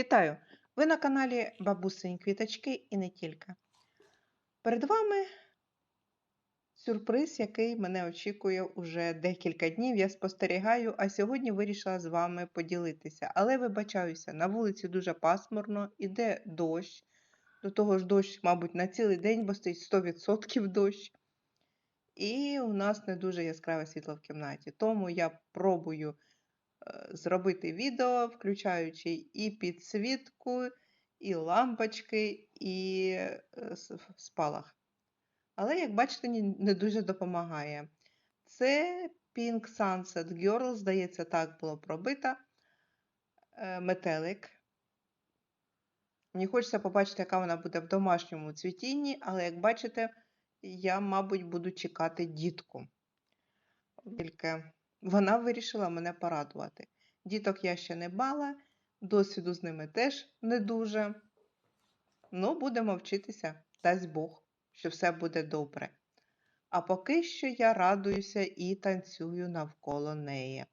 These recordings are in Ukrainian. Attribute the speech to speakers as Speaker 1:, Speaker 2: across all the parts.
Speaker 1: Вітаю! Ви на каналі Бабусині Квіточки і не тільки. Перед вами сюрприз, який мене очікує уже декілька днів. Я спостерігаю, а сьогодні вирішила з вами поділитися. Але вибачаюся, на вулиці дуже пасмурно, іде дощ. До того ж, дощ, мабуть, на цілий день, бо стоїть 100% дощ. І у нас не дуже яскраве світло в кімнаті. Тому я пробую зробити відео, включаючи і підсвітку, і лампочки, і е, спалах. Але, як бачите, не дуже допомагає. Це Pink Sunset Girl, здається, так було пробито. Е, Метелик. Мені хочеться побачити, яка вона буде в домашньому цвітінні, але як бачите, я, мабуть, буду чекати дітку. Тільки вона вирішила мене порадувати. Діток я ще не бала, досвіду з ними теж не дуже. Ну, будемо вчитися, дасть Бог, що все буде добре. А поки що я радуюся і танцюю навколо неї.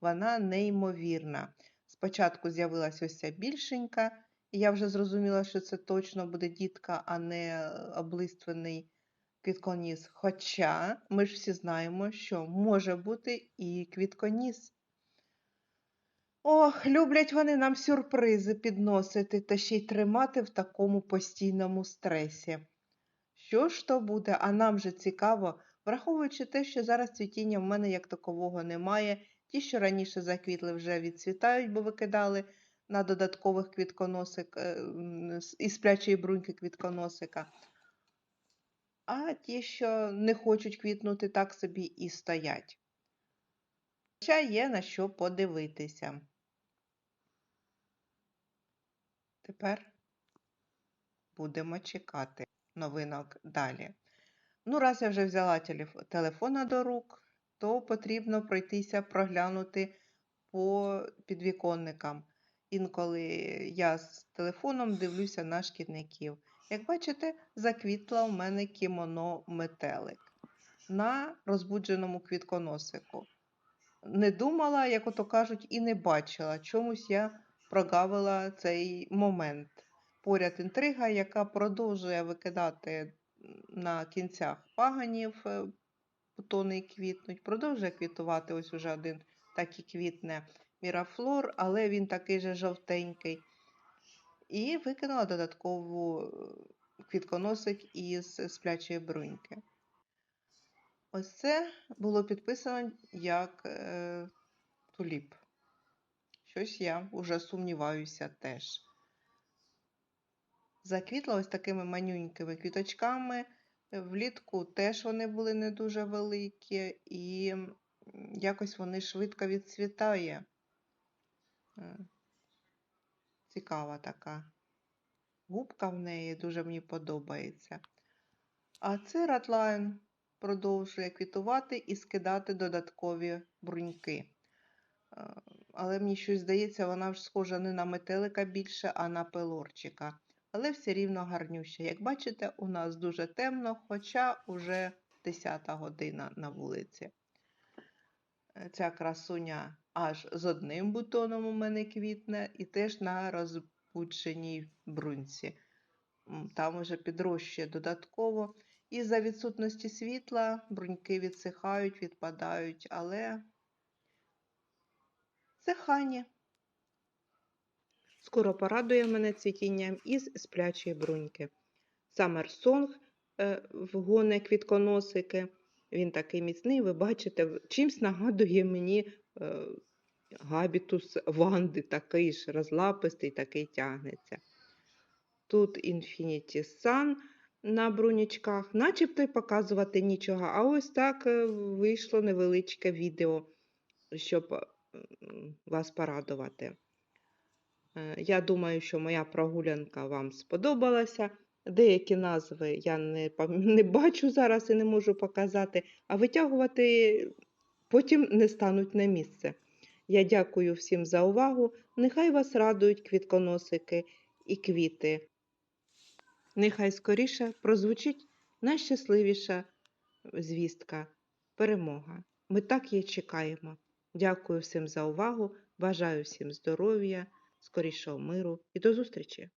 Speaker 1: Вона неймовірна. Спочатку з'явилася ось ця більшенька, і я вже зрозуміла, що це точно буде дітка, а не е, облиственний квітконіс. Хоча ми ж всі знаємо, що може бути і квітконіс. Ох, люблять вони нам сюрпризи підносити та ще й тримати в такому постійному стресі. Що ж то буде, а нам же цікаво, враховуючи те, що зараз цвітіння в мене як такового немає, ті, що раніше заквітли, вже відцвітають, бо викидали на додаткових квітконосик е, із сплячої бруньки квітконосика. А ті, що не хочуть квітнути, так собі і стоять. Хоча є на що подивитися. Тепер будемо чекати новинок далі. Ну, раз я вже взяла телефона до рук, то потрібно пройтися, проглянути по підвіконникам. Інколи я з телефоном дивлюся на шкідників. Як бачите, заквітла у мене кімоно метелик на розбудженому квітконосику. Не думала, як ото кажуть, і не бачила. Чомусь я прогавила цей момент. Поряд інтрига, яка продовжує викидати на кінцях паганів е, бутони квітнуть, продовжує квітувати ось уже один так і квітне мірафлор, але він такий же жовтенький. І викинула додаткову е, квітконосик із сплячої бруньки. Ось це було підписано як е, туліп. Щось я вже сумніваюся теж. Заквітла ось такими манюнькими квіточками. Е, Влітку теж вони були не дуже великі, і якось вони швидко відцвітає. Цікава така губка в неї, дуже мені подобається. А це ратлайн продовжує квітувати і скидати додаткові бруньки. Е, Але мені щось здається, вона вже схожа не на метелика більше, а на пелорчика. Але все рівно гарнюща. Як бачите, у нас дуже темно, хоча уже 10 година на вулиці. Ця красуня аж з одним бутоном у мене квітне, і теж на розпученій бруньці. Там уже підрощує додатково. І за відсутності світла бруньки відсихають, відпадають, але це хані. Скоро порадує мене цвітінням із сплячої бруньки. Е, вгоне квітконосики. Він такий міцний, ви бачите, чимсь нагадує мені е, габітус Ванди, такий ж розлапистий, такий тягнеться. Тут Infinity Sun на брунічках, начебто й показувати нічого, а ось так е, вийшло невеличке відео, щоб вас порадувати. Е, Я думаю, що моя прогулянка вам сподобалася. Деякі назви я не, не бачу зараз і не можу показати, а витягувати потім не стануть на місце. Я дякую всім за увагу. Нехай вас радують квітконосики і квіти. Нехай скоріше прозвучить найщасливіша звістка перемога. Ми так її чекаємо. Дякую всім за увагу. Бажаю всім здоров'я, скорішого миру і до зустрічі!